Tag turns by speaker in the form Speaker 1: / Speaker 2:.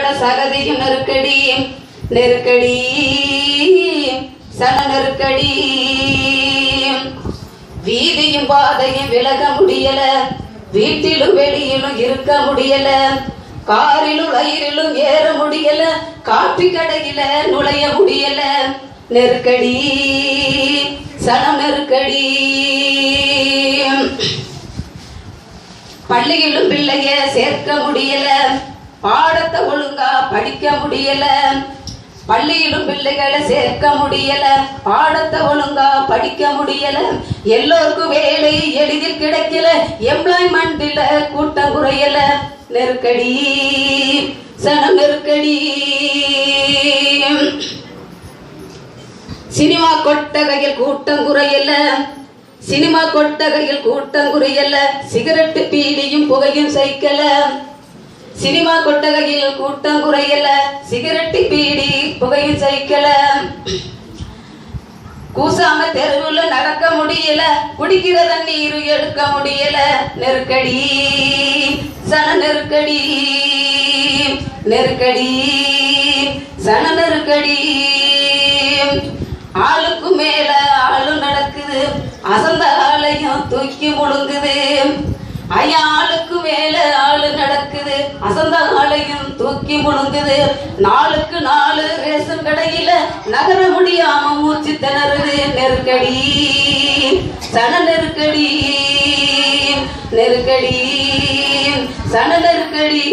Speaker 1: அட சகதியும் நெருக்கடி நெருக்கடி சன நெருக்கடி வீதியும் பாதையும் விலக முடியல வீட்டிலும் வெளியிலும் இருக்க முடியல காரிலும் ரயிலிலும் ஏற முடியல காப்பி கடையில நுழைய முடியல. நெருக்கடி சன நெருக்கடி பள்ளியிலும் பிள்ளைய சேர்க்க முடியல பாடத்தை ஒழுங்கா படிக்க முடியல. பள்ளியிலும் பிள்ளைகளை சேர்க்க முடியல. பாடத்தை ஒழுங்கா படிக்க முடியல. எல்லோருக்கும் வேலை எளிதில் கிடைக்கல. எம்ப்ளாய்மெண்ட்ல கூட்டம் குறையல. நெருக்கடி சன நெருக்கடி. சினிமா கொட்டகையில் கூட்டம் குறையல. சினிமா கொட்டகையில் கூட்டம் குறையல. சிகரெட்டு பீடியும் புகையும் சைக்கல. சினிமா கொட்டகையில் கூட்டம் குறையல சிகரெட்டு பீடி புகையும் சைக்கல கூசாம தெருவுல நடக்க முடியல குடிக்கிற தண்ணீர் எடுக்க முடியல. நெருக்கடி சன நெருக்கடி நெருக்கடி சன நெருக்கடி. ஆளுக்கு மேல ஆளு நடக்குது அசந்த ஆளையும் தூக்கி முழுங்குது. ஐயா அசந்த ஆளையும் தூக்கி முழுங்குது நாளுக்கு நாலு ரேஷன் கடையில நகர முடியாம மூச்சு திணறுது. நெருக்கடி சன நெருக்கடி நெருக்கடி சன நெருக்கடி.